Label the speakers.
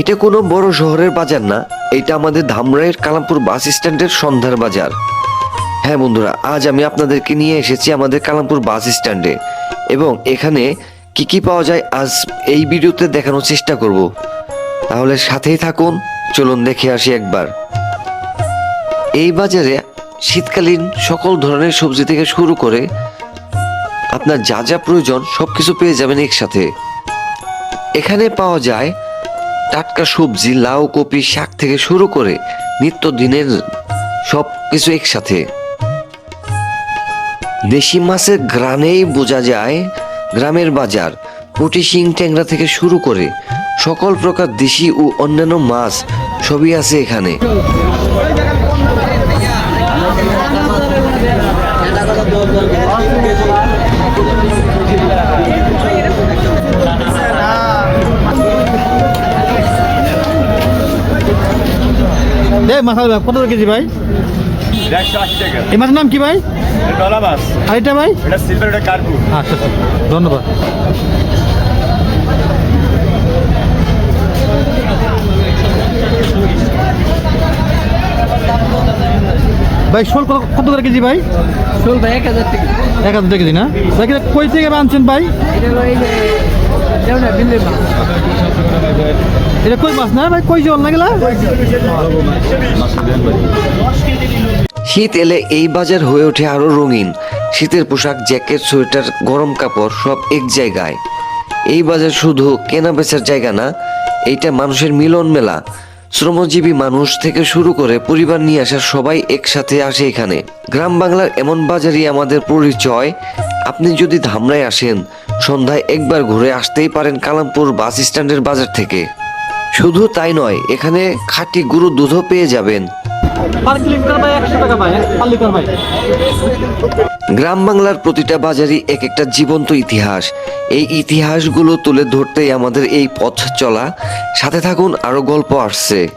Speaker 1: এটা কোনো বড় শহরের বাজার না, এটা আমাদের ধামরাইয়ের কালামপুর বাস স্ট্যান্ডের সন্ধ্যার বাজার। হ্যাঁ বন্ধুরা, আজ আমি আপনাদেরকে নিয়ে এসেছি আমাদের কালামপুর বাস স্ট্যান্ডে, এবং এখানে কি কি পাওয়া যায় আজ এই ভিডিওতে দেখানোর চেষ্টা করব। তাহলে সাথেই থাকুন, চলুন দেখে আসি একবার। এই বাজারে শীতকালীন সকল ধরনের সবজি থেকে শুরু করে আপনার যা যা প্রয়োজন সব কিছু পেয়ে যাবেন একসাথে। এখানে পাওয়া যায় টাটকা সবজি, লাউ, কপি, শাক থেকে শুরু করে নিত্যদিনের সব কিছু একসাথে। দেশি মাছের গ্রানেই বোঝা যায় গ্রামের বাজার, পুঁটি শিং ট্যাংরা থেকে শুরু করে সকল প্রকার দেশি ও অন্যান্য মাছ সবই আছে এখানে।
Speaker 2: এই মাথার ব্যাগ কত করে কেজি ভাই? এই মাছের নাম কি ভাই? আর এটা ভাই?
Speaker 3: এটা সিলভার এটা কার্পু
Speaker 2: আচ্ছা আচ্ছা। ধন্যবাদ। ভাই শোল কত কত করে কেজি ভাই?
Speaker 4: শোল ভাই এক হাজার টাকা।
Speaker 2: এক হাজার টাকা কেজি না? কই থেকে আনছেন ভাই
Speaker 4: এটা
Speaker 2: কই মাছ? না ভাই, কই জল?
Speaker 1: শীত এলে এই বাজার হয়ে ওঠে আরও রঙিন। শীতের পোশাক, জ্যাকেট, সোয়েটার, গরম কাপড়, সব এক জায়গায়। এই বাজার শুধু কেনা বেচার জায়গা না, এইটা মানুষের মিলন মেলা। শ্রমজীবী মানুষ থেকে শুরু করে পরিবার নিয়ে আসা সবাই একসাথে আসে এখানে। গ্রাম বাংলার এমন বাজারই আমাদের পরিচয়। আপনি যদি ধামরায় আসেন সন্ধ্যায় একবার ঘুরে আসতেই পারেন কালামপুর বাস স্ট্যান্ডের বাজার থেকে। শুধু তাই নয় এখানে খাঁটি গরু দুধও পেয়ে যাবেন। গ্রাম বাংলার প্রতিটা বাজারই এক একটা জীবন্ত ইতিহাস। এই ইতিহাসগুলো তুলে ধরতেই আমাদের এই পথ চলা। সাথে থাকুন আরও গল্প আসছে।